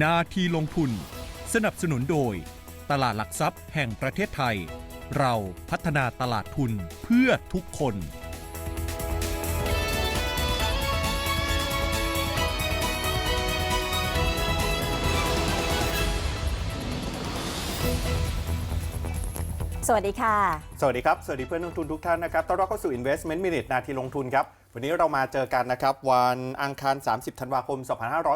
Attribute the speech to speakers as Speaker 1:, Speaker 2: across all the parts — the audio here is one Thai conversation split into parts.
Speaker 1: นาทีลงทุน สนับสนุนโดย ตลาดหลักทรัพย์แห่งประเทศไทย เราพัฒนาตลาดทุนเพื่อทุกคน
Speaker 2: สวัสดีค่ะ
Speaker 3: สวัสดีครับ สวัสดีเพื่อนนักลงทุนทุกท่านนะครับ ต้อนรับเข้าสู่ Investment Minute นาทีลงทุนครับ วันนี้เรามาเจอกันนะครับวันอังคาร 30 ธันวาคม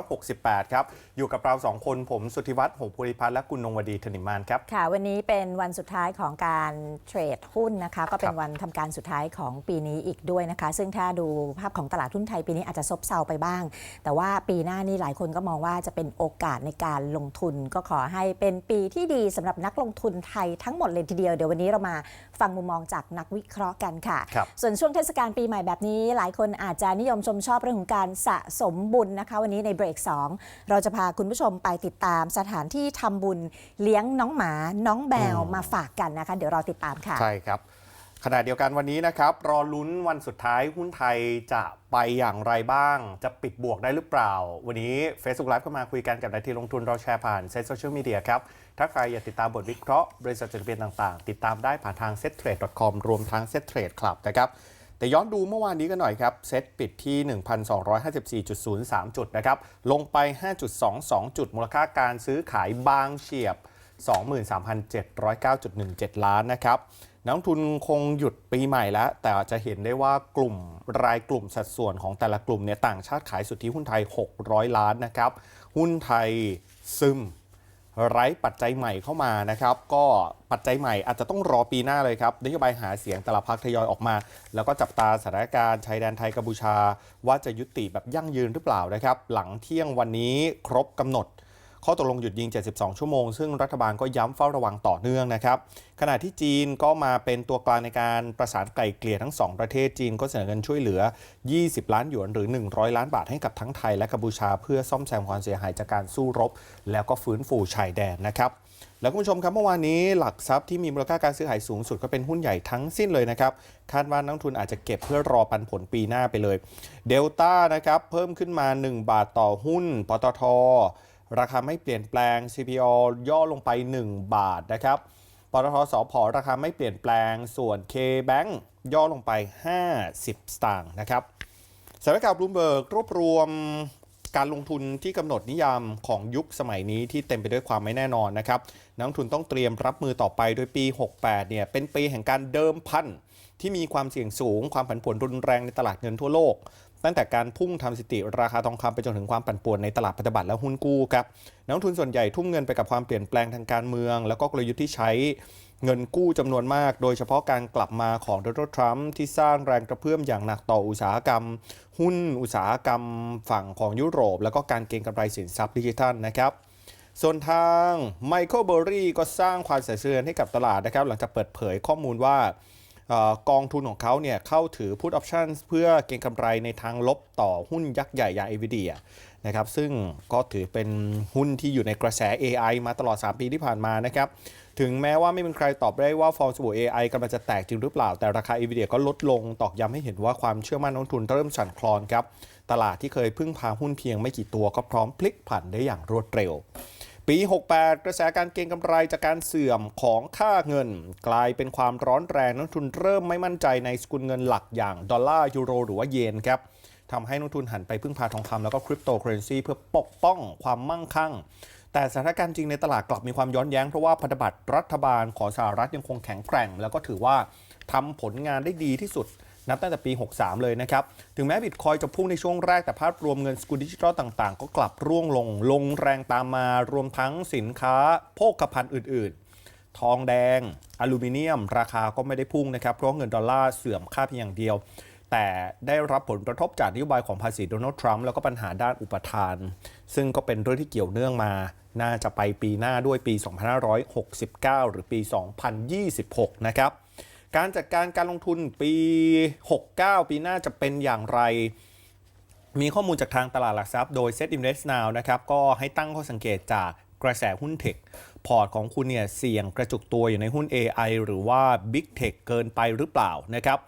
Speaker 3: 2568 ครับ อยู่กับเรา 2 คนผมสุทธิวัฒน์หงภูริพัฒน์และคุณนงวดีธนิมานครับ
Speaker 2: ค่ะ วันนี้เป็นวันสุดท้ายของการเทรดหุ้นนะคะ ก็เป็
Speaker 3: คนรับ
Speaker 2: วันทำการสุดท้ายของปีนี้อีกด้วยนะคะ ซึ่งถ้าดูภาพของตลาดหุ้นไทยปีนี้อาจจะซบเซาไปบ้าง แต่ว่าปีหน้านี่หลายคนก็มองว่าจะเป็นโอกาสในการลงทุน ก็ขอให้เป็นปีที่ดีสำหรับนักลงทุนไทยทั้งหมดเลยทีเดียวเดี๋ยววันนี้เรามาฟังมุมมองจากนักวิเคราะห์กันค่ะ
Speaker 3: ครับ
Speaker 2: ส่วนช่วงเทศกาลปีใหม่แบบนี้หลายคนอาจจะนิยมชมชอบเรื่องของการสะสมบุญนะคะ วันนี้ในเบรก 2 เราจะพาคุณผู้ชมไปติดตามสถานที่ทำบุญเลี้ยงน้องหมาน้องแมว
Speaker 3: อืม
Speaker 2: มาฝากกันนะคะ เดี๋ยวรอติดตามค่ะ
Speaker 3: ใช่ครับขณะเดียวกันวันนี้นะครับ รอลุ้นวันสุดท้ายหุ้นไทยจะไปอย่างไรบ้าง จะปิดบวกได้หรือเปล่า วันนี้ Facebook Live ก็มาคุยกันกับนาทีลงทุนเราแชร์ผ่านเซ็ตโซเชียลมีเดียครับ ถ้าใครอยากติดตามบทวิเคราะห์ บริษัทจดทะเบียนต่างๆ ติดตามได้ผ่านทาง settrade.com รวมทั้ง settrade club นะครับ แต่ย้อนดูเมื่อวานนี้กันหน่อยครับ เซ็ตปิดที่ 1,254.03 จุดนะครับ ลงไป 5.22 จุด มูลค่าการซื้อขายบางเฉียบ 23,709.17 ล้านนะครับนักทุนคงหยุดปีใหม่แล้ว แต่จะเห็นได้ว่ากลุ่มรายกลุ่มสัดส่วนของแต่ละกลุ่มเนี่ยต่างชาติขายสุทธิหุ้นไทย 600 ล้านนะครับ หุ้นไทยซึม ไร้ปัจจัยใหม่เข้ามานะครับ ก็ปัจจัยใหม่อาจจะต้องรอปีหน้าเลยครับนโยบายหาเสียงแต่ละพักทยอยออกมา แล้วก็จับตาสถานการณ์ชายแดนไทยกัมพูชา ว่าจะยุติแบบยั่งยืนหรือเปล่านะครับ หลังเที่ยงวันนี้ครบกำหนด ข้อตกลงหยุดยิง 72 ชั่วโมง ซึ่งรัฐบาลก็ย้ำเฝ้าระวังต่อเนื่องนะครับ ขณะที่จีนก็มาเป็นตัวกลางในการประสานไกล่เกลี่ยทั้ง 2 ประเทศจีนก็เสนอเงินช่วยเหลือ 20 ล้านหยวนหรือ 100 ล้านบาทให้กับทั้งไทยและกัมพูชา เพื่อซ่อมแซมความเสียหายจากการสู้รบ แล้วก็ฟื้นฟูชายแดนนะครับแล้วคุณผู้ชมครับเมื่อวานนี้หลักทรัพย์ที่มีมูลค่าการซื้อขายสูงสุดก็เป็นหุ้นใหญ่ทั้งสิ้นเลยนะครับ คาดว่านักทุนอาจจะเก็บเพื่อรอปันผลปีหน้าไปเลย เดลต้านะครับเพิ่มขึ้นมา 1 บาทต่อหุ้น ปตท ราคาไม่เปลี่ยนแปลง CPO ย่อลงไป 1 บาทนะครับปตทสอพราคาไม่เปลี่ยนแปลง ส่วน K-Bank ย่อลงไป 50 สตางค์นะครับสำนักข่าวบลูเบิร์กรวบรวมการลงทุนที่กำหนดนิยามของยุคสมัยนี้ที่เต็มไปด้วยความไม่แน่นอนนะครับ นักลงทุนต้องเตรียมรับมือต่อไปโดยปี 68 เนี่ย เป็นปีแห่งการเดิมพันที่มีความเสี่ยงสูง ความผันผวนรุนแรงในตลาดเงินทั่วโลก ตั้งแต่การพุ่งทำสถิติราคาทองคำไปจนถึงความปั่นป่วนในตลาดพันธบัตรและหุ้นกู้ครับนักลงทุนส่วนใหญ่ทุ่มเงินไปกับความเปลี่ยนแปลงทางการเมือง แล้วก็กลยุทธ์ที่ใช้เงินกู้จำนวนมาก โดยเฉพาะการกลับมาของโดนัลด์ทรัมป์ที่สร้างแรงกระเพื่อมอย่างหนักต่ออุตสาหกรรม หุ้นอุตสาหกรรมฝั่งของยุโรป แล้วก็การเก็งกำไรสินทรัพย์ดิจิทัลนะครับส่วนทางไมเคิลเบอร์รี่ก็สร้างความเสียเทือนให้กับตลาดนะครับ หลังจากเปิดเผยข้อมูลว่า กองทุนของเขาเนี่ยเข้าถือ put option เพื่อเก็งกำไรในทางลบต่อหุ้นยักษ์ใหญ่อย่าง Nvidia นะครับซึ่งก็ถือเป็นหุ้นที่อยู่ในกระแส AI มาตลอด 3 ปีที่ผ่านมานะครับถึงแม้ว่าไม่มีใครตอบได้ว่าฟองสบู่ AI กำลังจะแตกจริงหรือเปล่า แต่ราคา Nvidia ก็ลดลงตอกย้ำให้เห็นว่าความเชื่อมั่นนักทุนเริ่มสั่นคลอนครับ ตลาดที่เคยพึ่งพาหุ้นเพียงไม่กี่ตัวก็พร้อมพลิกผันได้อย่างรวดเร็ว ปี 68 กระแสการเก็งกำไรจากการเสื่อมของค่าเงิน กลายเป็นความร้อนแรงนักทุนเริ่มไม่มั่นใจในสกุลเงินหลักอย่างดอลลาร์ยูโรหรือว่าเยนครับทำให้นักทุนหันไปพึ่งพาทองคำแล้วก็คริปโตเคอเรนซีเพื่อปกป้องความมั่งคั่ง แต่สถานการณ์จริงในตลาดกลับมีความย้อนแย้งเพราะว่าพันธบัตรรัฐบาลของสหรัฐยังคงแข็งแกร่ง แล้วก็ถือว่าทำผลงานได้ดีที่สุด นับตั้งแต่ปี 63 เลยนะครับ ถึงแม้บิตคอยจะพุ่งในช่วงแรกแต่ภาพรวมเงินสกุลดิจิทัลต่างๆ ก็กลับร่วงลง ลงแรงตามมารวมทั้งสินค้าโภคภัณฑ์อื่น ๆ ทองแดง อลูมิเนียม ราคาก็ไม่ได้พุ่งนะครับ เพราะเงินดอลลาร์เสื่อมค่าเพียงอย่างเดียว แต่ได้รับผลกระทบจากนโยบายของภาษีโดนัลด์ทรัมป์แล้วก็ปัญหาด้านอุปทาน ซึ่งก็เป็นเรื่องที่เกี่ยวเนื่องมา น่าจะไปปีหน้าด้วยปี 2569 หรือปี 2026 นะครับ การจัดการการลงทุนปี 69 ปีหน้าจะเป็นอย่างไร มีข้อมูลจากทางตลาดหลักทรัพย์โดย Set Invest Now นะครับ ก็ให้ตั้งข้อสังเกตจากกระแสหุ้นเทค พอร์ตของคุณเนี่ยเสี่ยงกระจุกตัวอยู่ในหุ้น AI หรือว่า Big Tech เกินไปหรือเปล่านะครับ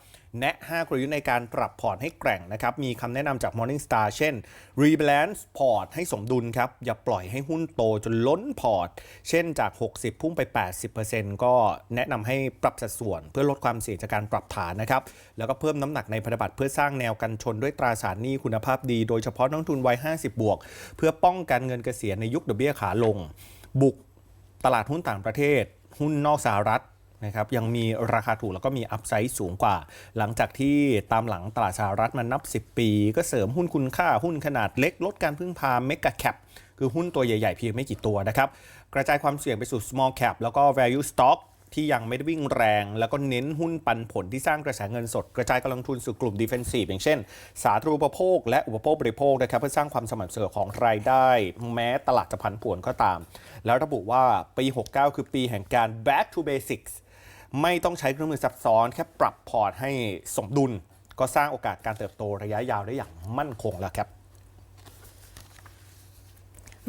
Speaker 3: แนะ 5 กลยุทธ์ในการปรับพอร์ตให้แกร่งนะครับ มีคำแนะนำจาก Morningstar เช่น rebalance พอร์ตให้สมดุลครับ อย่าปล่อยให้หุ้นโตจนล้นพอร์ต เช่นจาก 60 พุ่งไป 80%ก็แนะนำให้ปรับสัดส่วน เพื่อลดความเสี่ยงจากการปรับฐานนะครับ แล้วก็เพิ่มน้ำหนักในพันธบัตรเพื่อสร้างแนวกันชนด้วยตราสารหนี้คุณภาพดี โดยเฉพาะนักทุนวัย 50 บวก เพื่อป้องกันเงินเกษียณในยุคดอกเบี้ยขาลง บุกตลาดหุ้นต่างประเทศ หุ้นนอกสหรัฐ นะครับยังมีราคาถูกแล้วก็มีอัพไซด์สูงกว่า หลังจากที่ตามหลังตลาดสหรัฐมานับ 10 ปี ก็เสริมหุ้นคุณค่าหุ้นขนาดเล็ก ลดการพึ่งพาเมกะแคปคือหุ้นตัวใหญ่ ๆ เพียงไม่กี่ตัวนะครับ กระจายความเสี่ยงไปสู่ small cap แล้วก็ value stock ที่ยังไม่ได้วิ่งแรง แล้วก็เน้นหุ้นปันผลที่สร้างกระแสเงินสด กระจายกำลังทุนสู่กลุ่ม defensive อย่างเช่น สาธารณูปโภค และอุปโภคบริโภคนะครับเพื่อสร้างความสม่ำเสมอของรายได้ แม้ตลาดจะผันผวนก็ตาม แล้วระบุว่าปี 69 คือปีแห่งการ back to basics ไม่ต้องใช้เครื่องมือซับซ้อน แค่ปรับพอร์ตให้สมดุล ก็สร้างโอกาสการเติบโตระยะยาวได้อย่างมั่นคงแล้วครับ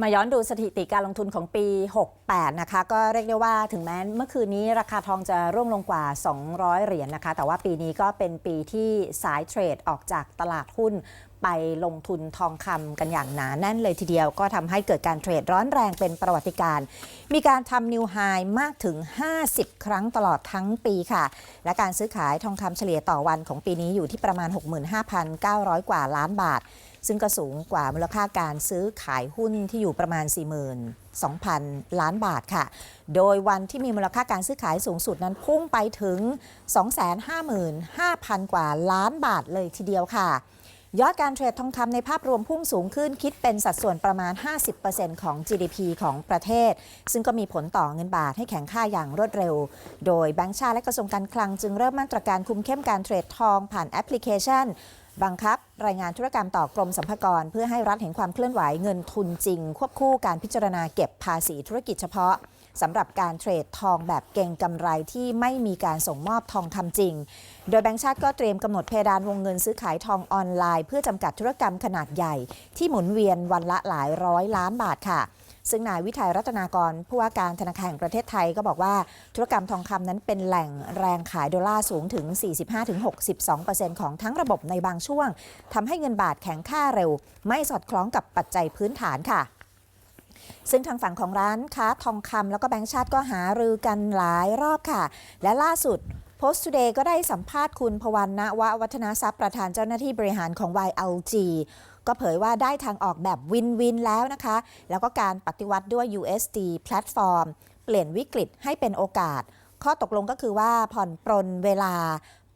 Speaker 2: มาย้อนดูสถิติการลงทุนของปี 68 นะคะ ก็เรียกได้ว่าถึงแม้เมื่อคืนนี้ราคาทองจะร่วงลงกว่า 200 เหรียญนนะคะ แต่ว่าปีนี้ก็เป็นปีที่สายเทรดออกจากตลาดหุ้น ไปลงทุนทองคำกันอย่างหนาแน่นเลยทีเดียว ก็ทำให้เกิดการเทรดร้อนแรงเป็นประวัติการ มีการทำนิวไฮมากถึง 50 ครั้งตลอดทั้งปีค่ะ และการซื้อขายทองคำเฉลี่ยต่อวันของปีนี้อยู่ที่ประมาณ 65,900 กว่าล้านบาท ซึ่งก็สูงกว่ามูลค่าการซื้อขายหุ้นที่อยู่ประมาณ 42,000 ล้านบาทค่ะ โดยวันที่มีมูลค่าการซื้อขายสูงสุดนั้นพุ่งไปถึง 255,000 กว่าล้านบาทเลยทีเดียวค่ะ ยอดการเทรดทองคำในภาพรวมพุ่งสูงขึ้นคิดเป็นสัดส่วนประมาณ 50%ของ GDP ของประเทศ ซึ่งก็มีผลต่อเงินบาทให้แข็งค่าอย่างรวดเร็ว โดยแบงก์ชาติและกระทรวงการคลังจึงเริ่มมาตรการคุมเข้มการเทรดทองผ่านแอปพลิเคชันบังคับ รายงานธุรกรรมต่อกรมสรรพากร เพื่อให้รัฐเห็นความเคลื่อนไหวเงินทุนจริง ควบคู่การพิจารณาเก็บภาษีธุรกิจเฉพาะสำหรับการเทรดทองแบบเก่งกำไรที่ไม่มีการส่งมอบทองคำจริง โดยแบงก์ชาติก็เตรียมกำหนดเพดานวงเงินซื้อขายทองออนไลน์ เพื่อจำกัดธุรกรรมขนาดใหญ่ ที่หมุนเวียนวันละหลายร้อยล้านบาทค่ะซึ่งนายวิทัยรัตนากรผู้ว่าการธนาคารแห่งประเทศไทยก็บอกว่า ธุรกรรมทองคำนั้นเป็นแหล่งแรงขายดอลลาร์สูงถึง 45-62%ของทั้งระบบในบางช่วงทำให้เงินบาทแข็งค่าเร็ว ไม่สอดคล้องกับปัจจัยพื้นฐานค่ะ ซึ่งทางฝั่งของร้านค้าทองคำแล้วก็แบงก์ชาติก็หารือกันหลายรอบค่ะ และล่าสุด Post Today ก็ได้สัมภาษณ์คุณพวันณววัฒนาทรัพย์ประธานเจ้าหน้าที่บริหารของ YLG ก็เผยว่าได้ทางออกแบบวินวินแล้วนะคะ แล้วก็การปฏิวัติด้วย USD แพลตฟอร์ม เปลี่ยนวิกฤตให้เป็นโอกาส ข้อตกลงก็คือว่าผ่อนปรนเวลา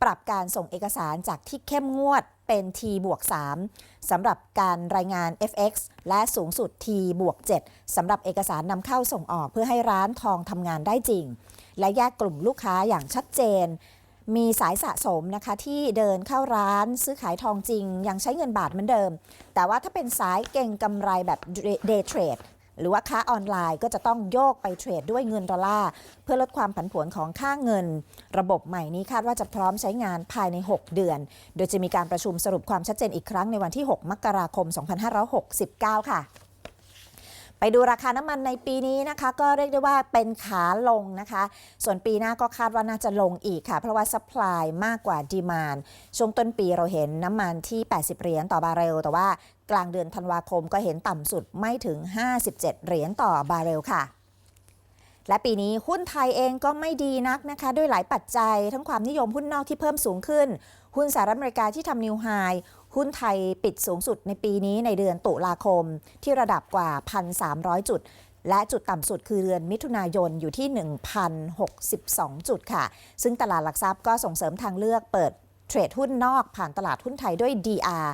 Speaker 2: ปรับการส่งเอกสารจากที่เข้มงวดเป็น T บวก3สำหรับการรายงาน FX และสูงสุด T บวก7สำหรับเอกสารนำเข้าส่งออกเพื่อให้ร้านทองทำงานได้จริง และแยกกลุ่มลูกค้าอย่างชัดเจน มีสายสะสมนะคะที่เดินเข้าร้านซื้อขายทองจริง ยังใช้เงินบาทเหมือนเดิม แต่ว่าถ้าเป็นสายเก่งกำไรแบบ day trade หรือว่าค้าออนไลน์ก็จะต้องโยกไปเทรดด้วยเงินดอลลาร์ เพื่อลดความผันผวนของค่าเงิน ระบบใหม่นี้คาดว่าจะพร้อมใช้งานภายใน 6 เดือน โดยจะมีการประชุมสรุปความชัดเจนอีกครั้งในวันที่ 6 มกราคม 2569 ค่ะ ไปดูราคาน้ำมันในปีนี้นะคะ ก็เรียกได้ว่าเป็นขาลงนะคะ ส่วนปีหน้าก็คาดว่าน่าจะลงอีกค่ะ เพราะว่าซัพพลายมากกว่าดีมานช่วงต้นปีเราเห็นน้ำมันที่ 80 เหรียญต่อบาร์เรล แต่ว่ากลางเดือนธันวาคมก็เห็นต่ำสุดไม่ถึง 57 เหรียญต่อบาร์เรลค่ะและปีนี้หุ้นไทยเองก็ไม่ดีนักนะคะ ด้วยหลายปัจจัย ทั้งความนิยมหุ้นนอกที่เพิ่มสูงขึ้น หุ้นสหรัฐอเมริกาที่ทำนิวไฮ หุ้นไทยปิดสูงสุดในปีนี้ในเดือนตุลาคมที่ระดับกว่า 1,300 จุด และจุดต่ำสุดคือเดือนมิถุนายนอยู่ที่ 1,062 จุดค่ะ ซึ่งตลาดหลักทรัพย์ก็ส่งเสริมทางเลือกเปิดเทรดหุ้นนอกผ่านตลาดหุ้นไทยด้วย DR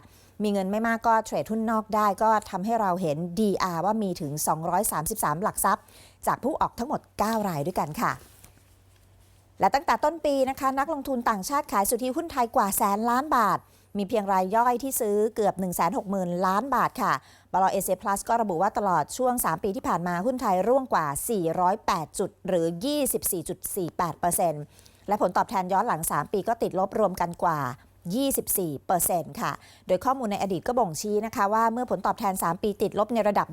Speaker 2: มีเงินไม่มากก็เทรดหุ้นนอกได้ก็ทำให้เราเห็น DR ว่ามีถึง 233 หลักทรัพย์ จากผู้ออกทั้งหมด 9 รายด้วยกันค่ะ และตั้งแต่ต้นปีนะคะ นักลงทุนต่างชาติขายสุทธิหุ้นไทยกว่าแสนล้านบาท มีเพียงรายย่อยที่ซื้อเกือบ 160,000 ล้านบาทค่ะบลเอเซพลัสก็ระบุว่าตลอดช่วง 3 ปีที่ผ่านมาหุ้นไทยร่วงกว่า 408 จุด หรือ 24.48%และผลตอบแทนย้อนหลัง 3 ปีก็ติดลบรวมกันกว่า 24%ค่ะ โดยข้อมูลในอดีตก็บ่งชี้นะคะว่าเมื่อผลตอบแทน 3 ปีติดลบในระดับ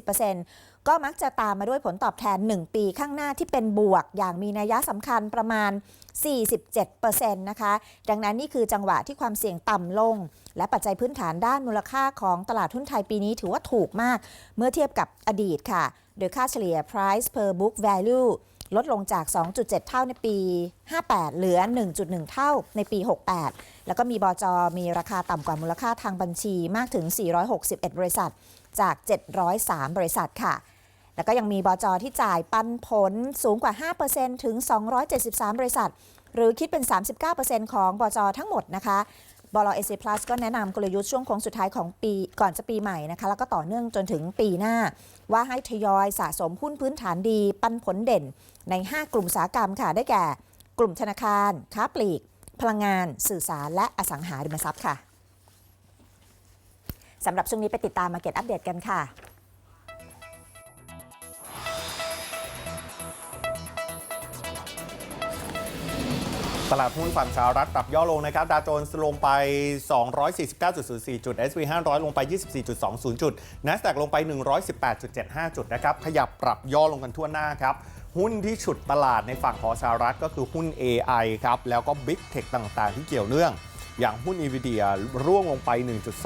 Speaker 2: 20-30%ก็มักจะตามมาด้วยผลตอบแทน 1 ปีข้างหน้าที่เป็นบวกอย่างมีนัยสำคัญประมาณ 47%นะคะ ดังนั้นนี่คือจังหวะที่ความเสี่ยงต่ำลง และปัจจัยพื้นฐานด้านมูลค่าของตลาดหุ้นไทยปีนี้ถือว่าถูกมาก เมื่อเทียบกับอดีตค่ะ โดยค่าเฉลี่ย price per book value ลดลงจาก 2.7 เท่าในปี 58 เหลือ 1.1 เท่าในปี 68 แล้วก็มีบจมีราคาต่ำกว่ามูลค่าทางบัญชีมากถึง 461 บริษัทจาก 703 บริษัทค่ะ แล้วก็ยังมีบจที่จ่ายปันผลสูงกว่า 5%ถึง 273 บริษัท หรือคิดเป็น 39%ของบจทั้งหมดนะคะ บลเอเ plus ก็แนะนำกลยุทธ์ช่วงโค้งสุดท้ายของปีก่อนจะปีใหม่นะคะ แล้วก็ต่อเนื่องจนถึงปีหน้า ว่าให้ทยอยสะสมหุ้นพื้นฐานดี ปันผลเด่นใน 5 กลุ่มอุตสาหกรรมค่ะ ได้แก่ กลุ่มธนาคาร ค้าปลีก พลังงาน สื่อสาร และอสังหาริมทรัพย์ค่ะสำหรับช่วงนี้ไปติดตามมาเก็ตอัปเดตกันค่ะ
Speaker 3: ตลาดหุ้นฝั่งสหรัฐปรับย่อลงนะครับ ดาวโจนส์ลงไป 249.04 จุด S&P 500 ลงไป 24.20 จุด NASDAQ ลงไป 118.75 จุดนะครับ ขยับปรับย่อลงกันทั่วหน้าครับ หุ้นที่ฉุดตลาดในฝั่งของสหรัฐก็คือหุ้น AI ครับ แล้วก็ Big Tech ต่างๆ ที่เกี่ยวเนื่อง อย่างหุ้น NVIDIA ร่วงลงไป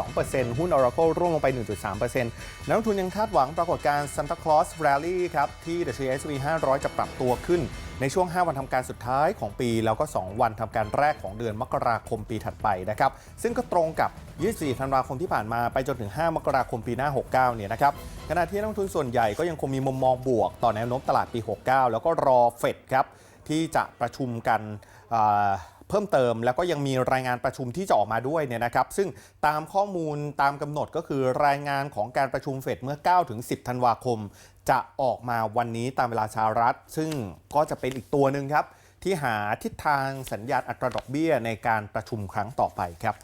Speaker 3: 1.2%หุ้น Oracle ร่วงลงไป 1.3%นักลงทุนยังคาดหวังปรากฏการณ์ Santa Claus Rally ครับที่ดัชนี S&P 500 จะปรับตัวขึ้นในช่วง 5 วันทำการสุดท้ายของปี แล้วก็ 2 วันทำการแรกของเดือนมกราคมปีถัดไปนะครับ ซึ่งก็ตรงกับ 24 ธันวาคมที่ผ่านมาไปจนถึง 5 มกราคมปีหน้า 69 เนี่ยนะครับ ขณะที่นักลงทุนส่วนใหญ่ก็ยังคงมีมุมมองบวก ต่อแนวโน้มตลาดปี 69 แล้วก็รอเฟดครับ ที่จะประชุมกัน เพิ่มเติม แล้วก็ยังมีรายงานประชุมที่จะออกมาด้วยเนี่ยนะครับ ซึ่งตามข้อมูลตามกำหนดก็คือรายงานของการประชุมเฟดเมื่อ 9 ถึง 10 ธันวาคม จะออกมาวันนี้ตามเวลาชารัฐ ซึ่งก็จะเป็นอีกตัวหนึ่งครับ ที่หาทิศทางสัญญาณอัตราดอกเบี้ยในการประชุมครั้งต่อไปครับ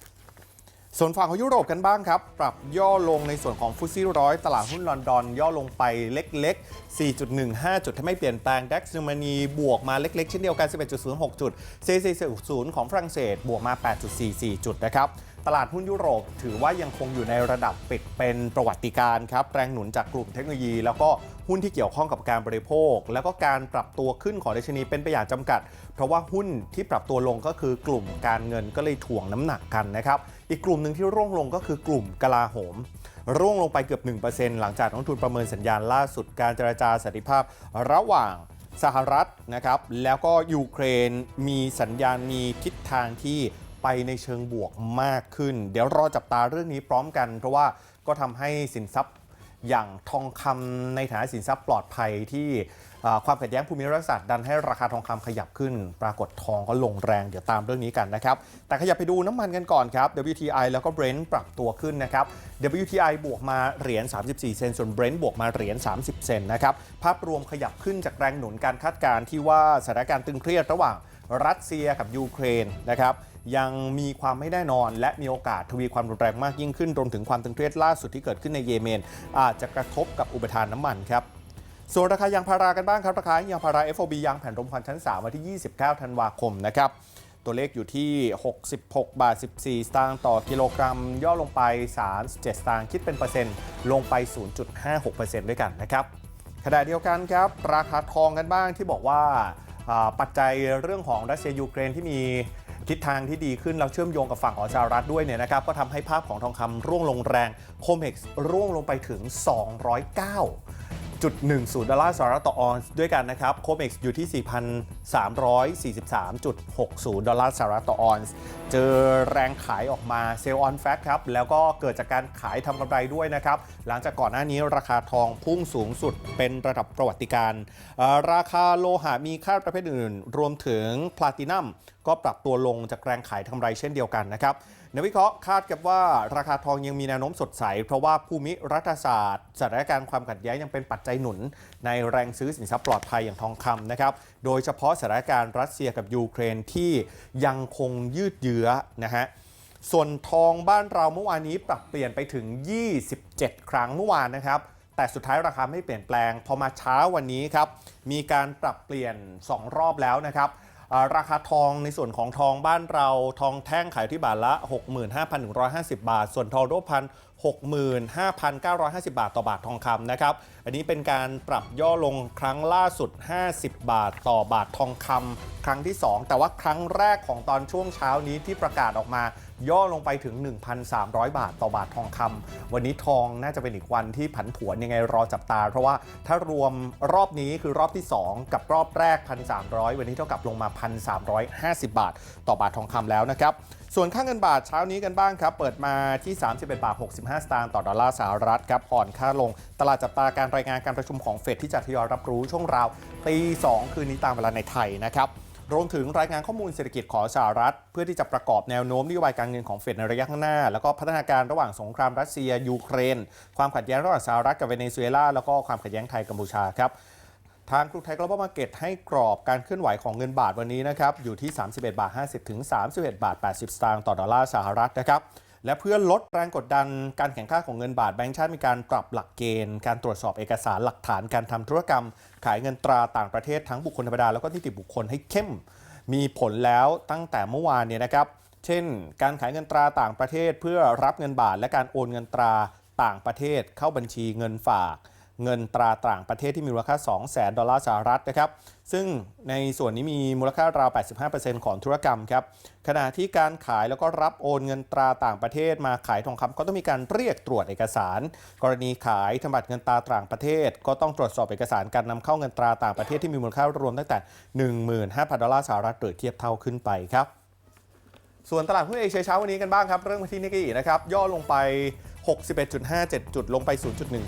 Speaker 3: ส่วนฝั่งของยุโรปกันบ้างครับ ปรับย่อลงในส่วนของฟุตซี่ร้อยตลาดหุ้นลอนดอน ย่อลงไปเล็กๆ 4.15 จุดถ้าไม่เปลี่ยนแปลงดัคเยอรมนีบวกมาเล็กๆ เช่นเดียวกัน 11.06 จุดซีซีศูนย์ของฝรั่งเศสบวกมา 8.44 จุดนะครับ ตลาดหุ้นยุโรป ถือว่ายังคงอยู่ในระดับปิดเป็นประวัติการครับแรงหนุนจากกลุ่มเทคโนโลยี แล้วก็หุ้นที่เกี่ยวข้องกับการบริโภค แล้วก็การปรับตัวขึ้นของดัชนีเป็นไปอย่างจำกัด เพราะว่าหุ้นที่ปรับตัวลงก็คือกลุ่มการเงินก็เลยถ่วงน้ำหนักกันนะครับอีกกลุ่มหนึ่งที่ร่วงลงก็คือกลุ่มกลาโหม ร่วงลงไปเกือบ 1%หลังจากนักทุนประเมินสัญญาณล่าสุดการเจรจาสันติภาพระหว่างสหรัฐนะครับแล้วก็ยูเครนมีสัญญาณมีทิศทางที่ ไปในเชิงบวกมากขึ้น เดี๋ยวรอจับตาเรื่องนี้พร้อมกัน เพราะว่าก็ทำให้สินทรัพย์อย่างทองคำในฐานะสินทรัพย์ปลอดภัยที่ความขัดแย้งภูมิรัฐศาสตร์ดันให้ราคาทองคำขยับขึ้น ปรากฏทองก็ลงแรงเดี๋ยวตามเรื่องนี้กันนะครับ แต่ขยับไปดูน้ำมันกันก่อนครับ WTI แล้วก็ Brent ปรับตัวขึ้นนะครับ WTI บวกมาเหรียญ 34 เซนส่วน Brent บวกมาเหรียญ 30 เซนนะครับ ภาพรวมขยับขึ้นจากแรงหนุนการคาดการณ์ที่ว่าสถานการณ์ตึงเครียดระหว่างรัสเซียกับยูเครนนะครับ ยังมีความไม่แน่นอน และมีโอกาสทวีความรุนแรงมากยิ่งขึ้นรวมถึงความตึงเครียดล่าสุดที่เกิดขึ้นในเยเมน อาจจะกระทบกับอุปทานน้ำมันครับส่วนราคายางพารากันบ้างครับ ราคายางพารา FOB ยางแผ่นรมควันชั้น 3 วันที่ 29 ธันวาคมนะครับตัวเลขอยู่ที่ 66 บาท 14 สตางค์ต่อกิโลกรัม ย่อลงไป 37 สตางค์คิดเป็นเปอร์เซ็นต์ ลงไป 0.56%ด้วยกันนะครับขณะเดียวกันครับ ราคาทองกันบ้างที่บอกว่าอ่าปัจจัยเรื่องของรัสเซียยูเครนที่มี ทิศทางที่ดีขึ้นเราเชื่อมโยงกับฝั่งของสหรัฐด้วยเนี่ยนะครับก็ทำให้ภาพของทองคำร่วงลงแรงโคเม็กซ์ร่วงลงไปถึง 209 จุด10 ดอลลาร์สหรัฐต่อออนซ์ด้วยกันนะครับโคเม็กซ์อยู่ที่ 4,343.60 ดอลลาร์สหรัฐต่อออนซ์เจอแรงขายออกมาเซลล์ออนแฟกครับ แล้วก็เกิดจากการขายทำกำไรด้วยนะครับ หลังจากก่อนหน้านี้ราคาทองพุ่งสูงสุดเป็นระดับประวัติการ ราคาโลหะมีค่าประเภทอื่น รวมถึงพลาตินัมก็ปรับตัวลงจากแรงขายทำไรเช่นเดียวกันนะครับ นักวิเคราะห์คาดกับว่าราคาทองยังมีแนวโน้มสดใส เพราะว่าภูมิรัฐศาสตร์สถานการณ์ความขัดแย้งยังเป็นปัจจัยหนุน ในแรงซื้อสินทรัพย์ปลอดภัยอย่างทองคำนะครับ โดยเฉพาะสถานการณ์รัสเซียกับยูเครนที่ยังคงยืดเยื้อนะฮะส่วนทองบ้านเราเมื่อวานนี้ปรับเปลี่ยนไปถึง 27 ครั้งเมื่อวานนะครับแต่สุดท้ายราคาไม่เปลี่ยนแปลง พอมาเช้าวันนี้ครับ มีการปรับเปลี่ยน 2 รอบแล้วนะครับ ราคาทองในส่วนของทองบ้านเราทองแท่งขายที่บาทละ 65,150 บาท ส่วนทองรูปพัน65,950 บาทต่อบาททองคำนะครับ อันนี้เป็นการปรับย่อลงครั้งล่าสุด 50 บาทต่อบาททองคำครั้งที่ 2 แต่ว่าครั้งแรกของตอนช่วงเช้านี้ที่ประกาศออกมา ย่อลงไปถึง 1,300 บาทต่อบาททองคำวันนี้ทองน่าจะเป็นอีกวันที่ผันผวนยังไงรอจับตา เพราะว่าถ้ารวมรอบนี้คือรอบที่ 2 กับรอบแรก 1,300 วันนี้เท่ากับลงมา 1,350 บาท ต่อบาททองคำแล้วนะครับส่วนค่าเงินบาทเช้านี้กันบ้างครับ เปิดมาที่ 31 บาท 65 สตางค์ต่อดอลลาร์สหรัฐครับอ่อนค่าลง ตลาดจับตาการรายงานการประชุมของเฟดที่จะทยอยรับรู้ช่วงราวตี2คืนนี้ตามเวลาในไทยนะครับ รวมถึงรายงานข้อมูลเศรษฐกิจของสหรัฐ เพื่อที่จะประกอบแนวโน้มนโยบายการเงินของเฟดในระยะข้างหน้า แล้วก็พัฒนาการระหว่างสงครามรัสเซีย ยูเครน ความขัดแย้งระหว่างสหรัฐกับเวเนซุเอลาแล้วก็ความขัดแย้งไทยกัมพูชาครับทางกรุงไทย global market ให้กรอบการเคลื่อนไหวของเงินบาทวันนี้นะครับอยู่ที่ 31 บาท 50 ถึง 31 บาท 80 สตางค์ต่อดอลลาร์สหรัฐนะครับ และเพื่อลดแรงกดดันการแข่งข้าของเงินบาทแบงก์ชาติมีการปรับหลักเกณฑ์ การตรวจสอบเอกสารหลักฐานการทำธุรกรรม ขายเงินตราต่างประเทศทั้งบุคคลธรรมดาแล้วก็นิติบุคคลให้เข้ม มีผลแล้วตั้งแต่เมื่อวานเนี่ยนะครับ เช่น การขายเงินตราต่างประเทศ เพื่อรับเงินบาทและการโอนเงินตราต่างประเทศเข้าบัญชีเงินฝาก เงินตราต่างประเทศที่มีมูลค่า 2 0 0 0 0 0 ดอลลาร์สหรัฐนะครับ ซึ่งในส่วนนี้มีมูลค่าราว 85%ของธุรกรรมครับ ขณะที่การขายแล้วก็รับโอนเงินตราต่างประเทศมาขายทองคำก็ต้องมีการเรียกตรวจเอกสาร กรณีขายธนบัตรเงินตราต่างประเทศ ก็ต้องตรวจสอบเอกสารการนำเข้าเงินตราต่างประเทศที่มีมูลค่ารวมตั้งแต่ 15,000 ดอลลาร์สหรัฐหรือเทียบเท่าขึ้นไปครับ ส่วนตลาดหุ้นเอเชียเช้าวันนี้กันบ้างครับ เรื่องมาที่นิกเกินะครับ ย่อลงไป 61.57 จุดลงไป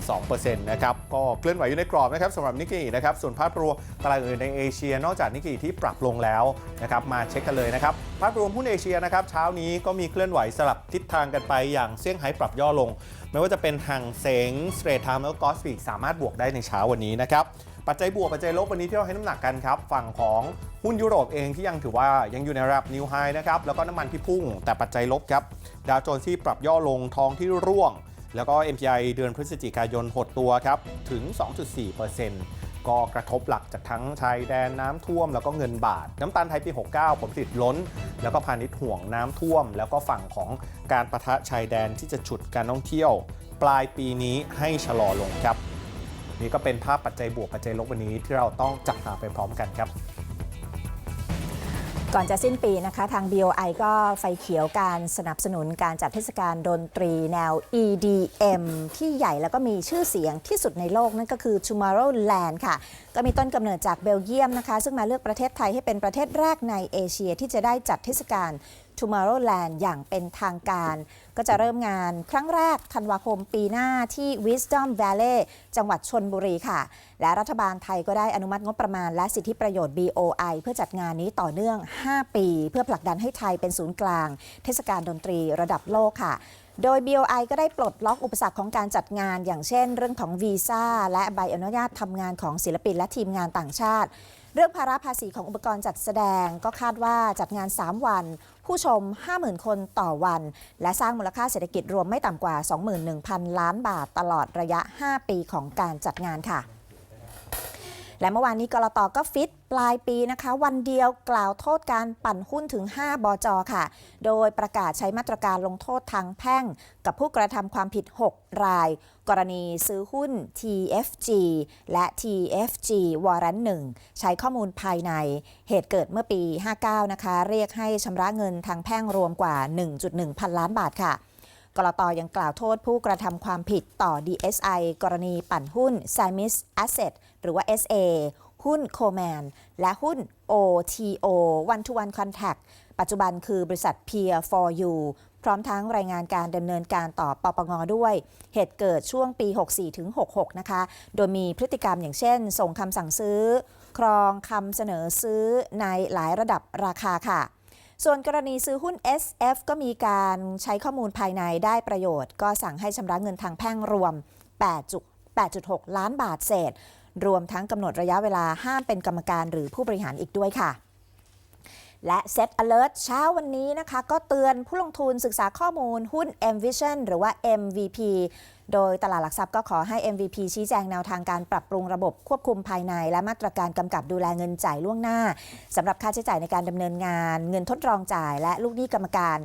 Speaker 3: 0.12%นะครับ ก็เคลื่อนไหวอยู่ในกรอบนะครับสำหรับนิกเกินะครับ ส่วนภาพรวมตลาดอื่นในเอเชีย นอกจากนิกเกิที่ปรับลงแล้วนะครับ มาเช็คกันเลยนะครับ ภาพรวมหุ้นเอเชียนะครับ เช้านี้ก็มีเคลื่อนไหวสลับทิศทางกันไปอย่างเซี่ยงไฮ้ปรับย่อลง ไม่ว่าจะเป็นห่างเสงสเตรทไทม์แล้วก็กอสฟิกสามารถบวกได้ในเช้าวันนี้นะครับ ปัจจัยบวกปัจจัยลบวันนี้ที่เราให้น้ำหนักกันครับฝั่งของหุ้นยุโรปเองที่ยังถือว่ายังอยู่ในระดับนิวไฮนะครับแล้วก็น้ำมันที่พุ่ง แต่ปัจจัยลบครับดาวโจนส์ที่ปรับย่อลงทองที่ร่วง แล้วก็ MPI เดือนพฤศจิกายนหดตัวครับถึง 2.4%ก็กระทบหลักจากทั้งชายแดนน้ำท่วม แล้วก็เงินบาท น้ำตาลไทยปี 69 ผลผลิตล้น แล้วก็พาณิชย์ห่วงน้ำท่วม แล้วก็ฝั่งของการประทะชายแดนที่จะฉุดการท่องเที่ยว ปลายปีนี้ให้ชะลอลงครับ นี่ก็เป็นภาพปัจจัยบวกปัจจัยลบวันนี้ที่เราต้องจับตาไปพร้อมกันครับ
Speaker 2: ก่อนจะสิ้นปีนะคะ ทาง BOI ก็ไฟเขียวการสนับสนุนการจัดเทศกาลดนตรีแนว EDM ที่ใหญ่แล้วก็มีชื่อเสียงที่สุดในโลกนั่นก็คือ Tomorrowland ค่ะ ก็มีต้นกำเนิดจากเบลเยียมนะคะ ซึ่งมาเลือกประเทศไทยให้เป็นประเทศแรกในเอเชียที่จะได้จัดเทศกาล Tomorrowland อย่างเป็นทางการ ก็จะเริ่มงานครั้งแรกธันวาคมปีหน้าที่ Wisdom Valley จังหวัดชนบุรีค่ะ และรัฐบาลไทยก็ได้อนุมัติงบประมาณ และสิทธิประโยชน์ BOI เพื่อจัดงานนี้ต่อเนื่อง 5 ปี เพื่อผลักดันให้ไทยเป็นศูนย์กลาง เทศกาลดนตรีระดับโลกค่ะโดย BOI ก็ได้ปลดล็อกอุปสรรคของการจัดงาน อย่างเช่น เรื่องของวีซ่าและใบอนุญาตทำงานของศิลปินและทีมงานต่างชาติ เรื่องภาระภาษีของอุปกรณ์จัดแสดงก็คาดว่าจัดงาน 3 วัน ผู้ชม 50,000 คนต่อวัน และสร้างมูลค่าเศรษฐกิจรวมไม่ต่ำกว่า 21,000 ล้านบาทตลอดระยะ 5 ปีของการจัดงานค่ะ และเมื่อวานนี้กรตก็ฟิตปลายปีนะคะ วันเดียวกล่าวโทษการปั่นหุ้นถึง 5 บจค่ะ โดยประกาศใช้มาตรการลงโทษทางแพ่ง กับผู้กระทำความผิด 6 ราย กรณีซื้อหุ้น TFG และ TFG วอรันหนึ่งใช้ข้อมูลภายใน เหตุเกิดเมื่อปี 59 นะคะ เรียกให้ชำระเงินทางแพ่งรวมกว่า 1.1 พันล้านบาทค่ะกรตยังกล่าวโทษผู้กระทำความผิดต่อ DSI กรณีปั่นหุ้น Samis Asset หรือว่า SA หุ้น Coman และหุ้น OTO One to One Contact ปัจจุบันคือบริษัท Peer for You พร้อมทั้งรายงานการดำเนินการต่อปปงด้วย เหตุเกิดช่วงปี 64 ถึง 66 นะคะ โดยมีพฤติกรรมอย่างเช่น ส่งคำสั่งซื้อ ครองคำเสนอซื้อในหลายระดับราคาค่ะส่วนกรณีซื้อหุ้น SF ก็มีการใช้ข้อมูลภายในได้ประโยชน์ ก็สั่งให้ชำระเงินทางแพ่งรวม 8.6 ล้านบาทเศษ รวมทั้งกำหนดระยะเวลาห้ามเป็นกรรมการหรือผู้บริหารอีกด้วยค่ะ และ Set Alert เช้าวันนี้นะคะ ก็เตือนผู้ลงทุนศึกษาข้อมูลหุ้น MVision หรือว่า MVP โดยตลาดหลักทรัพย์ก็ขอให้ MVP ชี้แจงแนวทางการปรับปรุงระบบควบคุมภายใน และมาตรการกำกับดูแลเงินจ่ายล่วงหน้าสำหรับค่าใช้จ่ายในการดำเนินงาน เงินทดลองจ่าย และลูกหนี้กรรมการ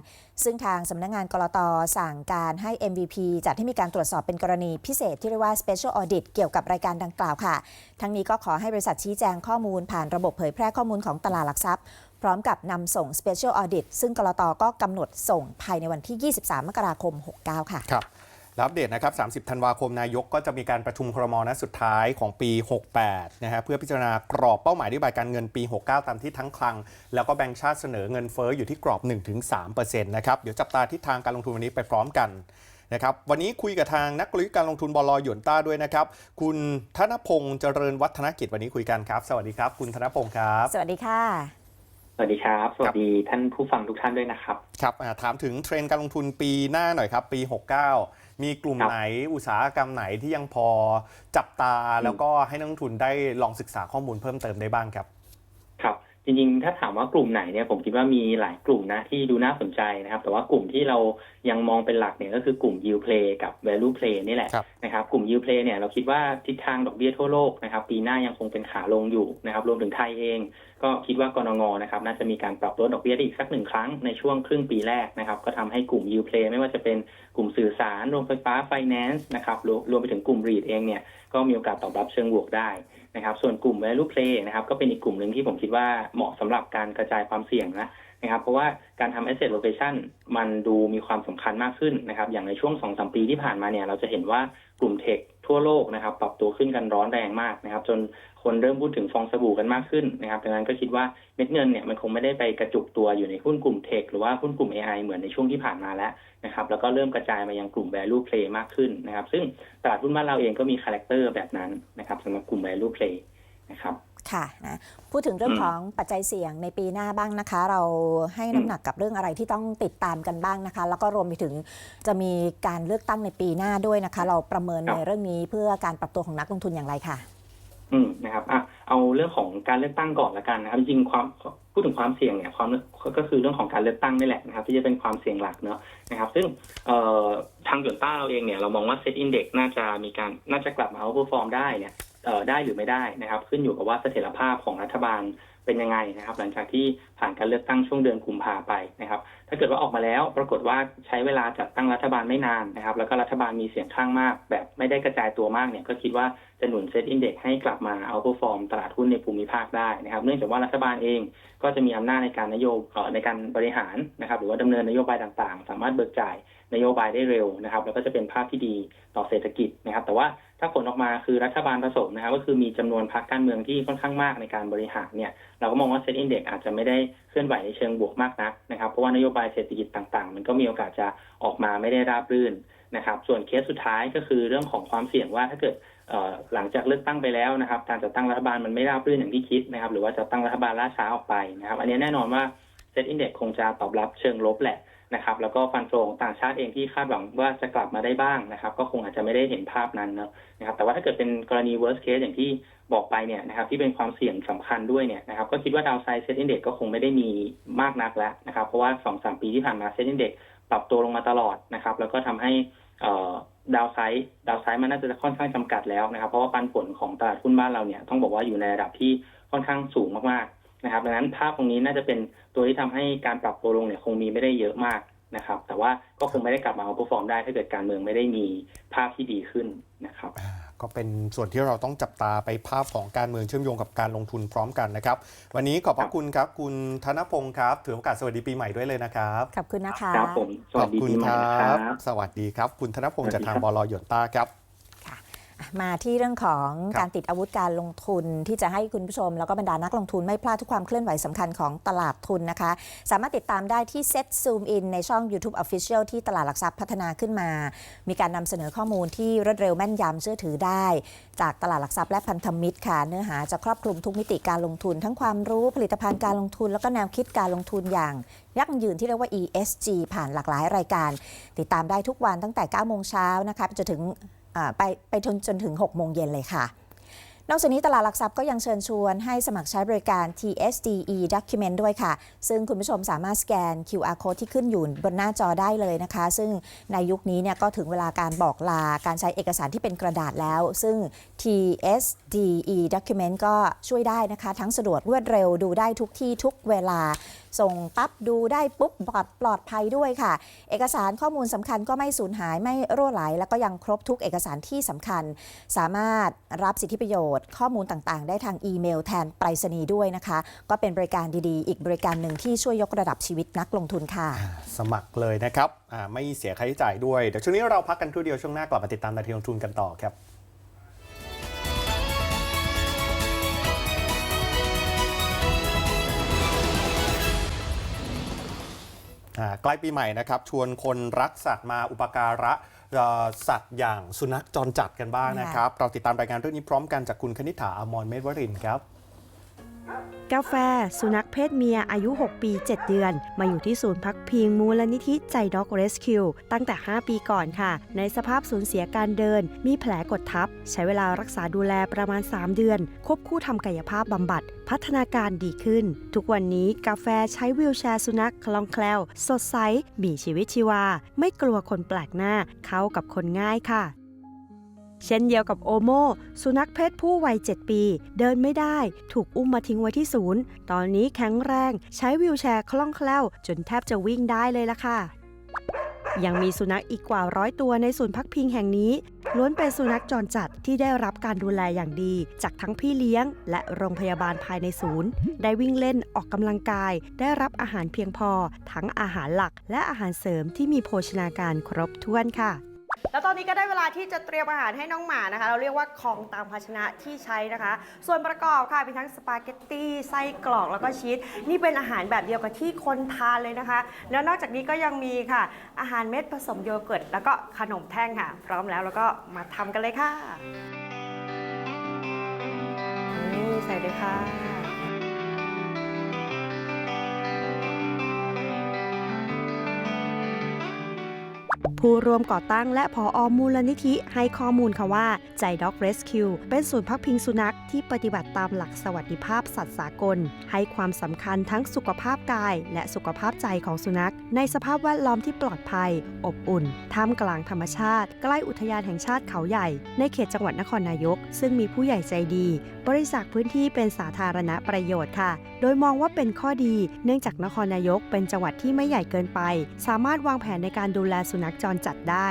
Speaker 2: ซึ่งทางสำนักงานกรตสั่งการให้ MVP จัดให้มีการตรวจสอบเป็นกรณีพิเศษที่เรียกว่า Special Audit เกี่ยวกับรายการดังกล่าวค่ะ ทั้งนี้ก็ขอให้บริษัทชี้แจงข้อมูลผ่านระบบเผยแพร่ข้อมูลของตลาดหลักทรัพย์ พร้อมกับนำส่ง Special Audit ซึ่งกรตก็กำหนดส่งภายในวันที่ 23 มกราคม 69 ค่ะ
Speaker 3: ครับแล้วอัปเดตนะครับ 30 ธันวาคมนายกก็จะมีการประชุมครมนัดสุดท้ายของปี 68 นะฮะเพื่อพิจารณากรอบเป้าหมายนโยบายการเงินปี 69 ตามที่ทั้งคลัง แล้วก็แบงก์ชาติเสนอเงินเฟ้ออยู่ที่กรอบ 1-3%นะครับ เดี๋ยวจับตาทิศทางการลงทุนวันนี้ไปพร้อมกันนะครับวันนี้คุยกับทางนักกลยุทธ์การลงทุนบลหยวนต้าด้วยนะครับ คุณธนพงศ์เจริญวัฒนกิจวันนี้คุยกันครับ สวัสดีครับ คุณธนพงศ์ครับ
Speaker 2: สวัสดีค่ะ
Speaker 4: ส วัสดีครับ สวัสดีท่านผู้ฟังทุกท่านด้วยนะครับ
Speaker 3: ครับอ่าถามถึงเทรนด์การลงทุนปีหน้าหน่อยครับปี 69 มีกลุ่ม
Speaker 4: ครับ
Speaker 3: ไหนอุตสาหกรรมไหนที่ยังพอจับตาแล้วก็ให้นักลงทุนได้ลองศึกษาข้อมูลเพิ่มเติมได้บ้างครับ
Speaker 4: ครับ จริงๆ ถ้าถามว่ากลุ่มไหนเนี่ยผมคิดว่ามีหลายกลุ่มนะที่ดูน่าสนใจนะครับ แต่ว่ากลุ่มที่เรายังมองเป็นหลักเนี่ยก็คือกลุ่ม yield play กับ value play นี่แหละ
Speaker 3: ครับ
Speaker 4: นะครับกลุ่ม yield play เนี่ยเราคิดว่าทิศทางดอกเบี้ยทั่วโลกนะครับปีหน้ายังคงเป็นขาลงอยู่นะครับรวมถึงไทยเอง ก็คิดว่ากรงงนะครับน่าจะมีการปรับลดดอกเบี้ยได้อีกสักหนึ่งครั้งในช่วงครึ่งปีแรกนะครับก็ทำให้กลุ่ม yield play ไม่ว่าจะเป็น กลุ่มสื่อสารโรงไฟฟ้าไฟแนนซ์นะครับรวมรวมไปถึงกลุ่มรีดเองเนี่ยก็มีโอกาสตอบรับเชิงบวกได้นะครับ ส่วนกลุ่ม value play นะครับก็เป็นอีกกลุ่มหนึ่งที่ผมคิดว่าเหมาะสำหรับการกระจายความเสี่ยงนะนะครับ เพราะว่าการทำ asset rotation มันดูมีความสำคัญมากขึ้นนะครับ อย่างในช่วง2-3ปีที่ผ่านมาเนี่ยเราจะเห็นว่า กลุ่มเทคทั่วโลกนะครับ ปรับตัวขึ้นกันร้อนแรงมากนะครับ จนคนเริ่มพูดถึงฟองสบู่กันมากขึ้นนะครับดังนั้นก็คิดว่าเม็ดเงินเนี่ยมันคงไม่ได้ไปกระจุกตัวอยู่ในหุ้นกลุ่มเทคหรือว่าหุ้นกลุ่ม AI เหมือนในช่วงที่ผ่านมาแล้วนะครับ แล้วก็เริ่มกระจายมายังกลุ่ม value play มากขึ้นนะครับ ซึ่งตลาดหุ้นบ้านเราเองก็มีคาแรคเตอร์แบบนั้นนะครับสำหรับกลุ่ม value play นะครับ
Speaker 2: ค่ะนะพูดถึงเรื่อง
Speaker 4: อืม
Speaker 2: ของปัจจัยเสี่ยงในปีหน้าบ้างนะคะ เราให้น้ำหนักกับเรื่องอะไรที่ต้องติดตามกันบ้างนะคะ แล้วก็รวมไปถึงจะมีการเลือกตั้งในปีหน้าด้วยนะคะ เราประเมิน
Speaker 4: ครับ
Speaker 2: ในเรื่องนี้เพื่อการปรับตัวของนักลงทุนอย่างไรค่ะ
Speaker 4: อืมนะครับอะเอาเรื่องของการเลือกตั้งก่อนละกันนะครับจริงๆความพูดถึงความเสี่ยงเนี่ยความก็คือเรื่องของการเลือกตั้งนี่แหละนะครับ ที่จะเป็นความเสี่ยงหลักเนาะนะครับ ซึ่งเอ่อทางหยวนต้าเราเองเนี่ยเรามองว่าเซตอินเด็กน่าจะมีการน่าจะกลับมาเอาเปอร์ฟอร์มได้เนี่ยเอ่อ ได้หรือไม่ได้นะครับ ขึ้นอยู่กับว่าเสถียรภาพของรัฐบาลเป็นยังไงนะครับ หลังจากที่ผ่านการเลือกตั้งช่วงเดือนกุมภาไปนะครับ ถ้าเกิดว่าออกมาแล้วปรากฏว่าใช้เวลาจัดตั้งรัฐบาลไม่นานนะครับ แล้วก็รัฐบาลมีเสียงข้างมาก แบบไม่ได้กระจายตัวมากเนี่ยก็คิดว่าจะหนุนเซตอินเด็กให้กลับมาเอาเปอร์ฟอร์มตลาดหุ้นในภูมิภาคได้นะครับ เนื่องจากว่ารัฐบาลเองก็จะมีอำนาจในการนโยบเอ่อในการบริหารนะครับ หรือว่าดำเนินนโยบายต่างๆ สามารถเบิกจ่ายนโยบายได้เร็วนะครับ แล้วก็จะเป็นภาพที่ดีต่อเศรษฐกิจนะครับ แต่ว่า ถ้าผลออกมาคือรัฐบาลผสมนะครับก็คือมีจำนวนพรรคการเมืองที่ค่อนข้างมากในการบริหารเนี่ยเราก็มองว่าเซ็นอินเด็กอาจจะไม่ได้เคลื่อนไหวในเชิงบวกมากนักนะครับ เพราะว่านโยบายเศรษฐกิจต่างๆ มันก็มีโอกาสจะออกมาไม่ได้ราบรื่นนะครับ ส่วนเคสสุดท้ายก็คือเรื่องของความเสี่ยงว่าถ้าเกิดหลังจากเลือกตั้งไปแล้วนะครับ การจัดตั้งรัฐบาลมันไม่ราบรื่นอย่างที่คิดนะครับ หรือว่าจะตั้งรัฐบาลล่าช้าออกไปนะครับ อันนี้แน่นอนว่าเซ็นอินเด็กคงจะตอบรับเชิงลบแหละ นะครับ แล้วก็ฟันโฟของต่างชาติเองที่คาดหวังว่าจะกลับมาได้บ้างนะครับ ก็คงอาจจะไม่ได้เห็นภาพนั้นนะครับ แต่ว่าถ้าเกิดเป็นกรณี worst case อย่างที่บอกไปเนี่ยนะครับ ที่เป็นความเสี่ยงสำคัญด้วยเนี่ยนะครับ ก็คิดว่าดาวไซด์เซ็ตอินเด็กก็คงไม่ได้มีมากนักแล้วนะครับ เพราะว่าสองสามปีที่ผ่านมาเซ็ตอินเด็กปรับตัวลงมาตลอดนะครับ แล้วก็ทำให้ดาวไซด์ดาวไซด์มันน่าจะค่อนข้างจำกัดแล้วนะครับ เพราะว่าปันผลของตลาดหุ้นบ้านเราเนี่ยต้องบอกว่าอยู่ในระดับที่ค่อนข้างสูงมากๆ นะครับดังนั้นภาพตรงนี้น่าจะเป็นตัวที่ทำให้การปรับตัวลงเนี่ยคงมีไม่ได้เยอะมากนะครับ แต่ว่าก็คงไม่ได้กลับมาเอาเปอร์ฟอร์มได้ถ้าเกิดการเมืองไม่ได้มีภาพที่ดีขึ้นนะครับ
Speaker 3: อ่าก็เป็นส่วนที่เราต้องจับตาไปภาพของการเมืองเชื่อมโยงกับการลงทุนพร้อมกันนะครับ วันนี้ขอบพระคุณครับ คุณธนพงศ์ครับถือโอกาสสวัสดีปีใหม่ด้วยเลยนะครับ
Speaker 2: ขอบคุณนะคะ
Speaker 4: ครับผมสวัสดี
Speaker 3: ขอบคุ
Speaker 4: ปี
Speaker 3: ณ
Speaker 4: ใหม่
Speaker 3: ค
Speaker 4: นะค
Speaker 3: รั
Speaker 4: รับบ
Speaker 3: สวัสดีครับ คุณธนพงศ์
Speaker 4: สวัสดี
Speaker 3: จากทาง
Speaker 4: ครับ
Speaker 3: บลหยวนต้าครับ
Speaker 2: มาที่เรื่องของ
Speaker 3: ครับ
Speaker 2: การติดอาวุธการลงทุนที่จะให้คุณผู้ชม แล้วก็บรรดานักลงทุนไม่พลาดทุกความเคลื่อนไหวสำคัญของตลาดทุนนะคะ สามารถติดตามได้ที่ Set Zoom In ในช่อง YouTube Official ที่ตลาดหลักทรัพย์พัฒนาขึ้นมา มีการนำเสนอข้อมูลที่รวดเร็วแม่นยำเชื่อถือได้ จากตลาดหลักทรัพย์และพันธมิตรค่ะ เนื้อหาจะครอบคลุมทุกมิติการลงทุน ทั้งความรู้ผลิตภัณฑ์การลงทุน แล้วก็แนวคิดการลงทุนอย่าง ยั่งยืนที่เรียกว่า ESG ผ่านหลากหลายรายการ ติดตามได้ทุกวันตั้งแต่9โมงเช้านะคะไปจนถึงอ่า ไปไปจนจนถึง 6 โมงเย็นเลยค่ะ นอกจากนี้ตลาดหลักทรัพย์ก็ยังเชิญชวนให้สมัครใช้บริการ TSDE Document ด้วยค่ะ ซึ่งคุณผู้ชมสามารถสแกน QR code ที่ขึ้นอยู่บนหน้าจอได้เลยนะคะ ซึ่งในยุคนี้เนี่ยก็ถึงเวลาการบอกลาการใช้เอกสารที่เป็นกระดาษแล้ว ซึ่ง TSDE Document ก็ช่วยได้นะคะ ทั้งสะดวกรวดเร็วดูได้ทุกที่ทุกเวลา ส่งปั๊บดูได้ปุ๊บปลอดปลอดภัยด้วยค่ะ เอกสารข้อมูลสำคัญก็ไม่สูญหายไม่รั่วไหล แล้วก็ยังครบทุกเอกสารที่สำคัญ สามารถรับสิทธิประโยชน์ ข้อมูลต่างๆ ได้ทางอีเมลแทนไปรษณีย์ด้วยนะคะ ก็เป็นบริการดีๆ อีกบริการหนึ่งที่ช่วยยกระดับชีวิตนักลงทุนค่ะ
Speaker 3: สมัครเลยนะครับไม่เสียค่าใช้จ่ายด้วย เดี๋ยวช่วงนี้เราพักกันครู่เดียวช่วงหน้ากลับมาติดตามนาทีลงทุนกันต่อครับ ใกล้ปีใหม่นะครับ ชวนคนรักสัตว์มาอุปการะเอ่อสัตว์อย่างสุนัขจรจัดกันบ้างนะครับ เราติดตามรายงานเรื่องนี้พร้อมกันจากคุณคณิษฐาอมรเมธวรินทร์ครับ
Speaker 5: กาแฟ สุนัขเพศเมียอายุ 6 ปี 7 เดือน มาอยู่ที่ศูนย์พักพิงมูลนิธิใจด็อกเรสคิวตั้งแต่ 5 ปีก่อนค่ะ ในสภาพสูญเสียการเดิน มีแผลกดทับ ใช้เวลารักษาดูแลประมาณ 3 เดือน ควบคู่ทำกายภาพบำบัด พัฒนาการดีขึ้น ทุกวันนี้กาแฟใช้วิวแชร์สุนัขคล่องแคล่ว สดใสมีชีวิตชีวา ไม่กลัวคนแปลกหน้า เข้ากับคนง่ายค่ะ เช่นเดียวกับโอโมสุนัขเพศผู้วัย 7 ปี เดินไม่ได้ ถูกอุ้มมาทิ้งไว้ที่ศูนย์ ตอนนี้แข็งแรง ใช้วิวแชร์คล่องแคล่ว จนแทบจะวิ่งได้เลยล่ะค่ะ ยังมีสุนัขอีกกว่าร้อยตัวในศูนย์พักพิงแห่งนี้ ล้วนเป็นสุนัขจรจัดที่ได้รับการดูแลอย่างดี จากทั้งพี่เลี้ยง และโรงพยาบาลภายในศูนย์ ได้วิ่งเล่นออกกำลังกาย ได้รับอาหารเพียงพอ ทั้งอาหารหลักและอาหารเสริมที่มีโภชนาการครบถ้วนค่ะ
Speaker 6: แล้วตอนนี้ก็ได้เวลาที่จะเตรียมอาหารให้น้องหมานะคะ เราเรียกว่าของตามภาชนะที่ใช้นะคะ ส่วนประกอบค่ะมีทั้งสปาเกตตี้ไส้กรอกแล้วก็ชีสนี่เป็นอาหารแบบเดียวกับที่คนทานเลยนะคะ แล้วนอกจากนี้ก็ยังมีค่ะ อาหารเม็ดผสมโยเกิร์ตแล้วก็ขนมแท่งค่ะ พร้อมแล้วแล้วก็มาทำกันเลยค่ะนี่ใส่เลยค่ะ
Speaker 5: ผู้ร่วมก่อตั้งและผออมูลนิธิให้ข้อมูลค่ะว่า ใจด็อกเรสคิวเป็นศูนย์พักพิงสุนัขที่ปฏิบัติตามหลักสวัสดิภาพสัตว์สากล ให้ความสำคัญทั้งสุขภาพกาย และสุขภาพใจของสุนัข ในสภาพแวดล้อมที่ปลอดภัย อบอุ่นท่ามกลางธรรมชาติ ใกล้อุทยานแห่งชาติเขาใหญ่ ในเขตจังหวัดนครนายก ซึ่งมีผู้ใหญ่ใจดี บริจาคพื้นที่เป็นสาธารณประโยชน์ค่ะ โดยมองว่าเป็นข้อดี เนื่องจากนครนายกเป็นจังหวัดที่ไม่ใหญ่เกินไป สามารถวางแผนในการดูแลสุนัขจรจัดได้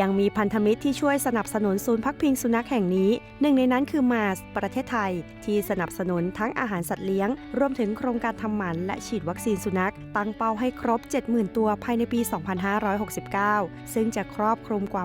Speaker 5: ยังมีพันธมิตรที่ช่วยสนับสนุนศูนย์พักพิงสุนัขแห่งนี้ หนึ่งในนั้นคือมาสประเทศไทย ที่สนับสนุนทั้งอาหารสัตว์เลี้ยง รวมถึงโครงการทำหมันและฉีดวัคซีนสุนัข ตั้งเป้าให้ครบ 70,000 ตัวภายในปี 2569 ซึ่งจะครอบคลุมกว่า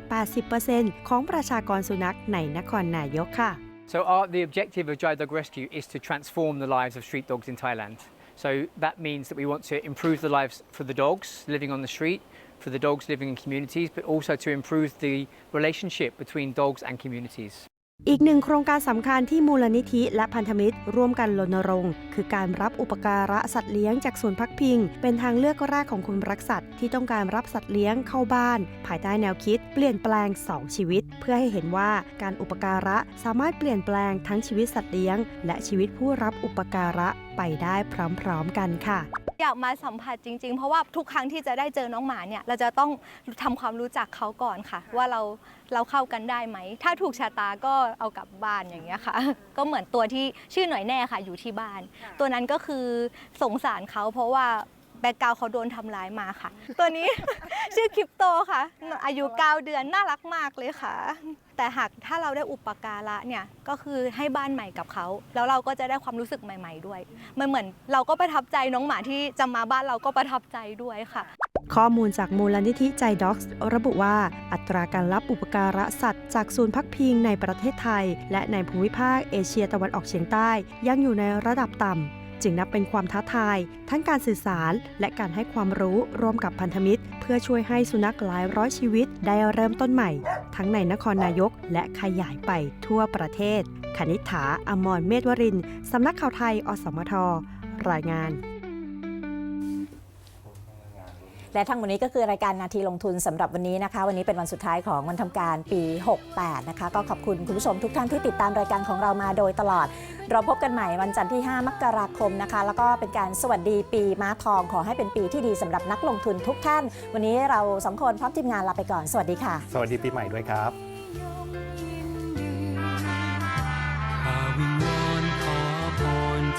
Speaker 5: 80%ของประชากรสุนัขในนครนายกค่ะ
Speaker 7: So our, the objective of Dry Dog Rescue is to transform the lives of street dogs in Thailand. So that means that we want to improve the lives for the dogs living on the street, for the dogs living in communities, but also to improve the relationship between dogs and communities.
Speaker 5: อีกหนึ่งโครงการสำคัญที่มูลนิธิและพันธมิตร ร่วมกันรณรงค์ คือการรับอุปการะสัตว์เลี้ยงจากศูนย์พักพิง เป็นทางเลือกแรกของคนรักสัตว์ที่ต้องการรับสัตว์เลี้ยงเข้าบ้าน ภายใต้แนวคิด เปลี่ยนแปลง 2 ชีวิต เพื่อให้เห็นว่าการอุปการะสามารถเปลี่ยนแปลงทั้งชีวิตสัตว์เลี้ยง และชีวิตผู้รับอุปการะไปได้พร้อมๆกันค่ะ
Speaker 8: อยากมาสัมผัสจริงๆ เพราะว่าทุกครั้งที่จะได้เจอน้องหมาเนี่ย เราจะต้องทำความรู้จักเขาก่อนค่ะ ว่าเรา เราเข้ากันได้ไหม ถ้าถูกชะตาก็เอากลับบ้านอย่างเงี้ยค่ะ ก็เหมือนตัวที่ชื่อหน่อยแน่ค่ะอยู่ที่บ้าน ตัวนั้นก็คือสงสารเขาเพราะว่า แบ็กกราวเขาโดนทำร้ายมาค่ะ ตัวนี้ ชื่อคริปโตค่ะ อายุ 9 เดือนน่ารักมากเลยค่ะ แต่หากถ้าเราได้อุปการะเนี่ยก็คือให้บ้านใหม่กับเขา แล้วเราก็จะได้ความรู้สึกใหม่ ๆ ด้วย มันเหมือนเราก็ประทับใจน้องหมาที่จะมาบ้านเราก็ประทับใจด้วยค่ะ
Speaker 5: ข้อมูลจากมูลนิธิใจด็อกส์ระบุว่า อัตราการรับอุปการะสัตว์จากศูนย์พักพิงในประเทศไทย และในภูมิภาคเอเชียตะวันออกเฉียงใต้ ยังอยู่ในระดับต่ำ จึงนับเป็นความท้าทาย ทั้งการสื่อสาร และการให้ความรู้ร่วมกับพันธมิตร เพื่อช่วยให้สุนัขหลายร้อยชีวิตได้เริ่มต้นใหม่ ทั้งในนครนายกและขยายไปทั่วประเทศคณิษฐาอมรเมธวรินทรสำนักข่าวไทย อสมท รายงาน
Speaker 2: และทั้งหมดนี้ก็คือรายการนาทีลงทุนสำหรับวันนี้นะคะ วันนี้เป็นวันสุดท้ายของวันทำการปี 68 นะคะ ก็ขอบคุณคุณผู้ชมทุกท่านที่ติดตามรายการของเรามาโดยตลอด เราพบกันใหม่วันจันทร์ที่ 5 มกราคมนะคะ แล้วก็เป็นการสวัสดีปีม้าทองขอให้เป็นปีที่ดีสำหรับนักลงทุนทุกท่าน วันนี้เราสองคนพร้อมทีมงานลาไปก่อนสวัสดีค่ะ
Speaker 3: สวัสดีปีใหม่ด้วยครับ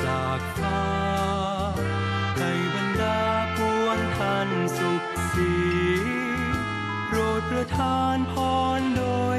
Speaker 9: จากฟ้าานสุขสี โปรดประทานพรโดย